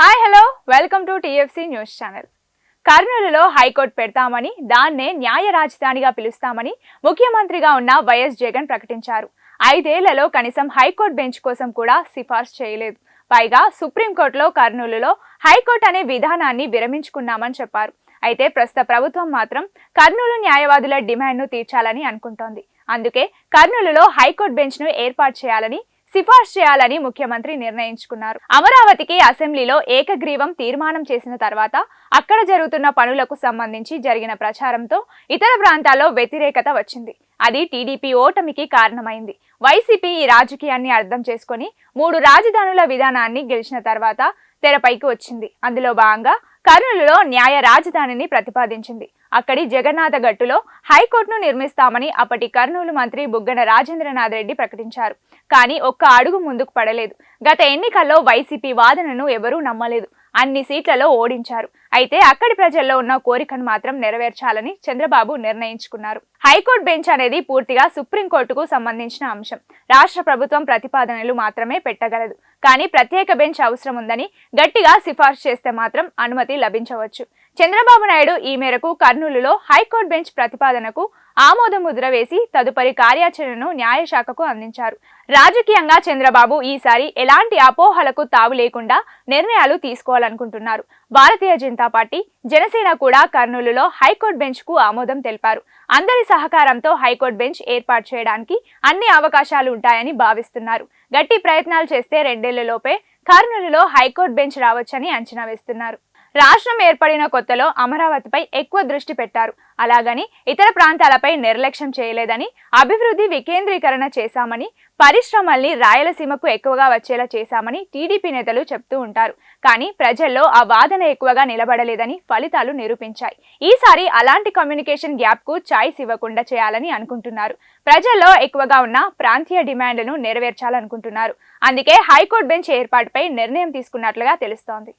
Hi hello welcome to TFC news channel కర్నూలులో high court పెడతామని దాన్నే న్యాయ రాజధానిగా పిలుస్తామని ముఖ్యమంత్రిగా ఉన్న వైఎస్ జగన్ ప్రకటించారు. ఐదేళ్ళలో కనీసం హైకోర్టు బెంచ్ కోసం కూడా సిఫార్సు చేయలేదు. పైగా సుప్రీంకోర్టులో కర్నూలులో హైకోర్టు అనే విధానాన్ని విరమించుకున్నామని చెప్పారు. అయితే ప్రస్తుత ప్రభుత్వం మాత్రం కర్నూలు న్యాయవాదుల డిమాండ్ను తీర్చాలని అనుకుంటోంది. అందుకే కర్నూలులో హైకోర్టు బెంచ్ను ఏర్పాటు చేయాలని సిఫార్సు చేయాలని ముఖ్యమంత్రి నిర్ణయించుకున్నారు. అమరావతికి అసెంబ్లీలో ఏకగ్రీవం తీర్మానం చేసిన తర్వాత అక్కడ జరుగుతున్న పనులకు సంబంధించి జరిగిన ప్రచారంతో ఇతర ప్రాంతాల్లో వ్యతిరేకత వచ్చింది. అది టీడీపీ ఓటమికి కారణమైంది. వైసీపీ ఈ రాజకీయాన్ని అర్థం చేసుకుని మూడు రాజధానుల విధానాన్ని గెలిచిన తర్వాత తెరపైకి వచ్చింది. అందులో భాగంగా కర్నూలులో న్యాయ రాజధానిని ప్రతిపాదించింది. అక్కడి జగన్నాథ గట్టులో హైకోర్టును నిర్మిస్తామని అప్పటి కర్నూలు మంత్రి బుగ్గన రాజేంద్రనాథ్ రెడ్డి ప్రకటించారు. కానీ ఒక్క అడుగు ముందుకు పడలేదు. గత ఎన్నికల్లో వైసీపీ వాదనను ఎవరూ నమ్మలేదు. అన్ని సీట్లలో ఓడించారు. అయితే అక్కడి ప్రజల్లో ఉన్న కోరికను మాత్రం నెరవేర్చాలని చంద్రబాబు నిర్ణయించుకున్నారు. హైకోర్టు బెంచ్ అనేది పూర్తిగా సుప్రీంకోర్టుకు సంబంధించిన అంశం. రాష్ట్ర ప్రభుత్వం ప్రతిపాదనలు మాత్రమే పెట్టగలదు. కానీ ప్రత్యేక బెంచ్ అవసరం ఉందని గట్టిగా సిఫార్సు చేస్తే మాత్రం అనుమతి లభించవచ్చు. చంద్రబాబు నాయుడు ఈ మేరకు కర్నూలులో హైకోర్టు బెంచ్ ప్రతిపాదనకు ఆమోద ముద్ర వేసి తదుపరి కార్యాచరణను న్యాయశాఖకు అందించారు. రాజకీయంగా చంద్రబాబు ఈసారి ఎలాంటి అపోహలకు తావు లేకుండా నిర్ణయాలు తీసుకోవాలనుకుంటున్నారు. భారతీయ జనతా పార్టీ జనసేన కూడా కర్నూలులో హైకోర్టు బెంచ్కు ఆమోదం తెలిపారు. అందరి సహకారంతో హైకోర్టు బెంచ్ ఏర్పాటు చేయడానికి అన్ని అవకాశాలు ఉంటాయని భావిస్తున్నారు. గట్టి ప్రయత్నాలు చేస్తే రెండేళ్ళలోపే కర్నూలులో హైకోర్టు బెంచ్ రావచ్చని అంచనా వేస్తున్నారు. రాష్ట్రం ఏర్పడిన కొత్తలో అమరావతిపై ఎక్కువ దృష్టి పెట్టారు. అలాగని ఇతర ప్రాంతాలపై నిర్లక్ష్యం చేయలేదని అభివృద్ధి వికేంద్రీకరణ చేశామని పరిశ్రమల్ని రాయలసీమకు ఎక్కువగా వచ్చేలా చేశామని టీడీపీ నేతలు చెప్తూ ఉంటారు. కానీ ప్రజల్లో ఆ వాదన ఎక్కువగా నిలబడలేదని ఫలితాలు నిరూపించాయి. ఈసారి అలాంటి కమ్యూనికేషన్ గ్యాప్కు ఛాయిస్ ఇవ్వకుండా చేయాలని అనుకుంటున్నారు. ప్రజల్లో ఎక్కువగా ఉన్న ప్రాంతీయ డిమాండ్లను నెరవేర్చాలనుకుంటున్నారు. అందుకే హైకోర్టు బెంచ్ ఏర్పాటుపై నిర్ణయం తీసుకున్నట్లుగా తెలుస్తోంది.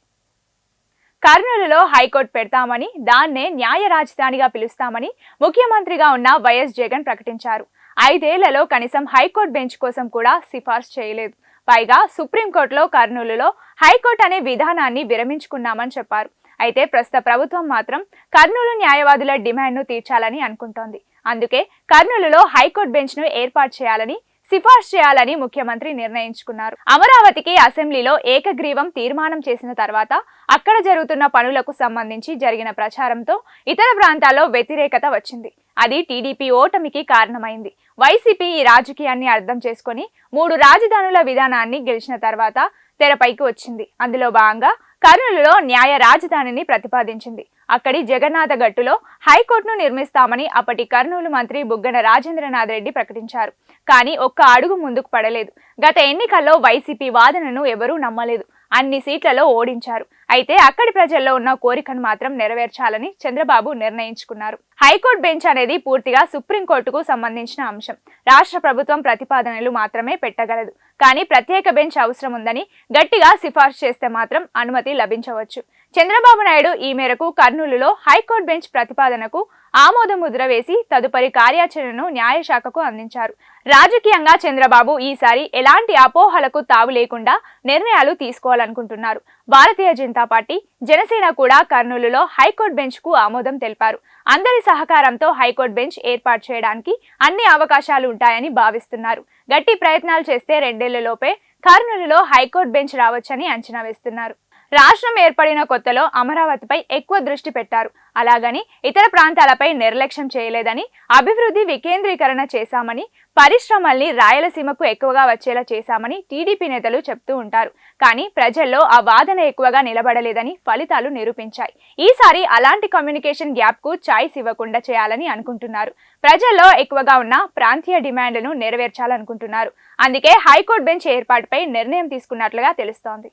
కర్నూలులో హైకోర్టు పెడతామని దాన్నే న్యాయ రాజధానిగా పిలుస్తామని ముఖ్యమంత్రిగా ఉన్న వైఎస్ జగన్ ప్రకటించారు. ఐదేళ్ళలో కనీసం హైకోర్టు బెంచ్ కోసం కూడా సిఫార్సు చేయలేదు. పైగా సుప్రీంకోర్టులో కర్నూలులో హైకోర్టు అనే విధానాన్ని విరమించుకున్నామని చెప్పారు. అయితే ప్రస్తుత ప్రభుత్వం మాత్రం కర్నూలు న్యాయవాదుల డిమాండ్ను తీర్చాలని అనుకుంటోంది. అందుకే కర్నూలులో హైకోర్టు బెంచ్ను ఏర్పాటు చేయాలని సిఫార్సు చేయాలని ముఖ్యమంత్రి నిర్ణయించుకున్నారు. అమరావతికి అసెంబ్లీలో ఏకగ్రీవం తీర్మానం చేసిన తర్వాత అక్కడ జరుగుతున్న పనులకు సంబంధించి జరిగిన ప్రచారంతో ఇతర ప్రాంతాల్లో వ్యతిరేకత వచ్చింది. అది టీడీపీ ఓటమికి కారణమైంది. వైసీపీ ఈ రాజకీయాన్ని అర్థం చేసుకుని మూడు రాజధానుల విధానాన్ని గెలిచిన తర్వాత తెరపైకి వచ్చింది. అందులో భాగంగా కర్నూలులో న్యాయ రాజధానిని ప్రతిపాదించింది. అక్కడి జగన్నాథ గట్టులో హైకోర్టును నిర్మిస్తామని అప్పటి కర్నూలు మంత్రి బుగ్గన రాజేంద్రనాథ్ రెడ్డి ప్రకటించారు. కానీ ఒక్క అడుగు ముందుకు పడలేదు. గత ఎన్నికల్లో వైసీపీ వాదనను ఎవరూ నమ్మలేదు. అన్ని సీట్లలో ఓడించారు. అయితే అక్కడి ప్రజల్లో ఉన్న కోరికను మాత్రం నెరవేర్చాలని చంద్రబాబు నిర్ణయించుకున్నారు. హైకోర్టు బెంచ్ అనేది పూర్తిగా సుప్రీంకోర్టుకు సంబంధించిన అంశం. రాష్ట్ర ప్రభుత్వం ప్రతిపాదనలు మాత్రమే పెట్టగలదు. కానీ ప్రత్యేక బెంచ్ అవసరం ఉందని గట్టిగా సిఫార్సు చేస్తే మాత్రం అనుమతి లభించవచ్చు. చంద్రబాబు నాయుడు ఈ మేరకు కర్నూలులో హైకోర్టు బెంచ్ ప్రతిపాదనకు ఆమోద ముద్ర వేసి తదుపరి కార్యాచరణను న్యాయశాఖకు అందించారు. రాజకీయంగా చంద్రబాబు ఈసారి ఎలాంటి అపోహలకు తావు లేకుండా నిర్ణయాలు తీసుకోవాలనుకుంటున్నారు. భారతీయ జనతా పార్టీ జనసేన కూడా కర్నూలులో హైకోర్టు బెంచ్కు ఆమోదం తెలిపారు. అందరి సహకారంతో హైకోర్టు బెంచ్ ఏర్పాటు చేయడానికి అన్ని అవకాశాలు ఉంటాయని భావిస్తున్నారు. గట్టి ప్రయత్నాలు చేస్తే రెండేళ్ళలోపే కర్నూలులో హైకోర్టు బెంచ్ రావచ్చని అంచనా వేస్తున్నారు. రాష్ట్రం ఏర్పడిన కొత్తలో అమరావతిపై ఎక్కువ దృష్టి పెట్టారు. అలాగని ఇతర ప్రాంతాలపై నిర్లక్ష్యం చేయలేదని అభివృద్ధి వికేంద్రీకరణ చేశామని పరిశ్రమల్ని రాయలసీమకు ఎక్కువగా వచ్చేలా చేశామని టీడీపీ నేతలు చెప్తూ ఉంటారు. కానీ ప్రజల్లో ఆ వాదన ఎక్కువగా నిలబడలేదని ఫలితాలు నిరూపించాయి. ఈసారి అలాంటి కమ్యూనికేషన్ గ్యాప్కు ఛాయిస్ ఇవ్వకుండా చేయాలని అనుకుంటున్నారు. ప్రజల్లో ఎక్కువగా ఉన్న ప్రాంతీయ డిమాండ్లను నెరవేర్చాలనుకుంటున్నారు. అందుకే హైకోర్టు బెంచ్ ఏర్పాటుపై నిర్ణయం తీసుకున్నట్లుగా తెలుస్తోంది.